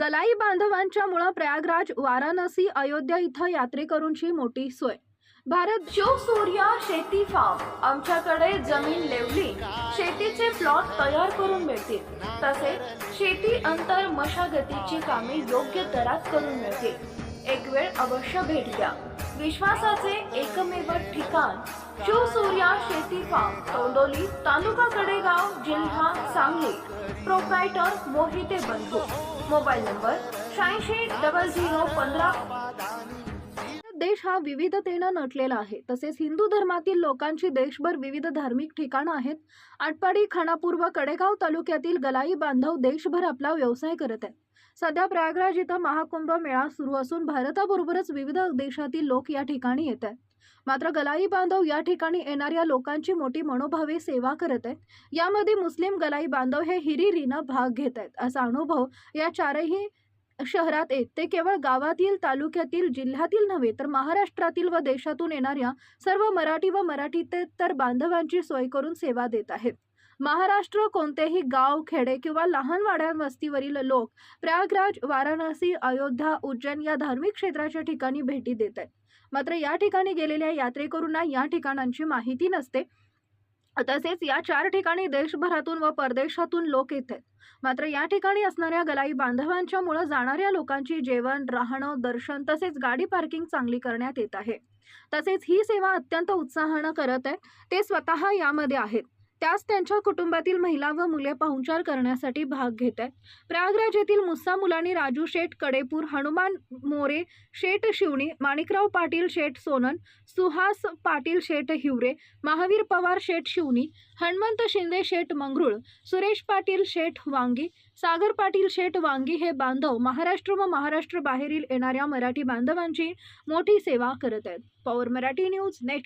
गलाई बांधवांच्या मुळे प्रयागराज वाराणसी अयोध्या इथं यात्रेकरूंची मोठी सोय. भारत शिवसूर्या शेती फार्म आमच्याकडे जमीन लेवली. शेतीचे प्लॉट तयार करून मिळतील. तसेच शेती अंतर मशागतीची कामे योग्य दरात करून मिळतील. एक वेळ अवश्य भेट द्या. विश्वासाचे एकमेव ठिकाण शिवसूर्या शेती फार्म तोंडोली तालुका कडेगाव जिल्हा Sangli. Proprietor Mohite Bandhu. Mobile number शहाऐंशी डबल झिरो पंधरा. देश हा विविधतेनं नटलेला आहे. तसेच हिंदू धर्मातील लोकांची देशभर विविध धार्मिक ठिकाणं आहेत. आटपाडी खानापूर व कडेगाव तालुक्यातील गलाई बांधव देशभर आपला व्यवसाय करत आहेत. सध्या प्रयागराज इथं महाकुंभ मेळा सुरू असून भारताबरोबरच विविध देशातील लोक या ठिकाणी येत आहेत. मात्र गलाई बांधव या ठिकाणी येणाऱ्या लोकांची मोठी मनोभावे सेवा करत आहेत. यामध्ये मुस्लिम गलाई बांधव हे हिरिरीनं भाग घेत आहेत. असा अनुभव या चारही शहरात येत. ते केवळ गावातील तालुक्यातील जिल्ह्यातील नव्हे तर महाराष्ट्रातील व देशातून येणाऱ्या सर्व मराठी व मराठीतर बांधवांची सोय करून सेवा देत आहेत. महाराष्ट्र कोणतेही गाव खेडे किंवा लहान वाड्या वस्तीवरील लोक प्रयागराज वाराणसी अयोध्या उज्जैन या धार्मिक क्षेत्राच्या ठिकाणी भेटी देत आहेत. मात्र या ठिकाणी गेलेल्या यात्रेकरूंना या ठिकाणांची माहिती नसते. तसेच या चार ठिकाणी देशभरातून व परदेशातून लोक येत आहेत मात्र या ठिकाणी असणाऱ्या गलाई बांधवांच्या मुळे जाणाऱ्या लोकांची जेवण राहणं दर्शन तसेच गाडी पार्किंग चांगली करण्यात येत आहे. तसेच ही सेवा अत्यंत उत्साहानं करत आहे. ते स्वतः यामध्ये आहेत. त्याच त्यांच्या कुटुंबातील महिला व मुले पाहुणचार करण्यासाठी भाग घेत आहेत. प्रयागराज येथील मुस्सा मुलानी राजू शेठ कडेपूर हनुमान मोरे शेठ शिवणी माणिकराव पाटील शेठ सोनन सुहास पाटील शेठ हिवरे महावीर पवार शेठ शिवणी हनुमंत शिंदे शेठ मंगरुळ सुरेश पाटील शेठ वांगी सागर पाटील शेठ वांगी हे बांधव महाराष्ट्र व महाराष्ट्र बाहेरील येणाऱ्या मराठी बांधवांची मोठी सेवा करत आहेत. Power Marathi news net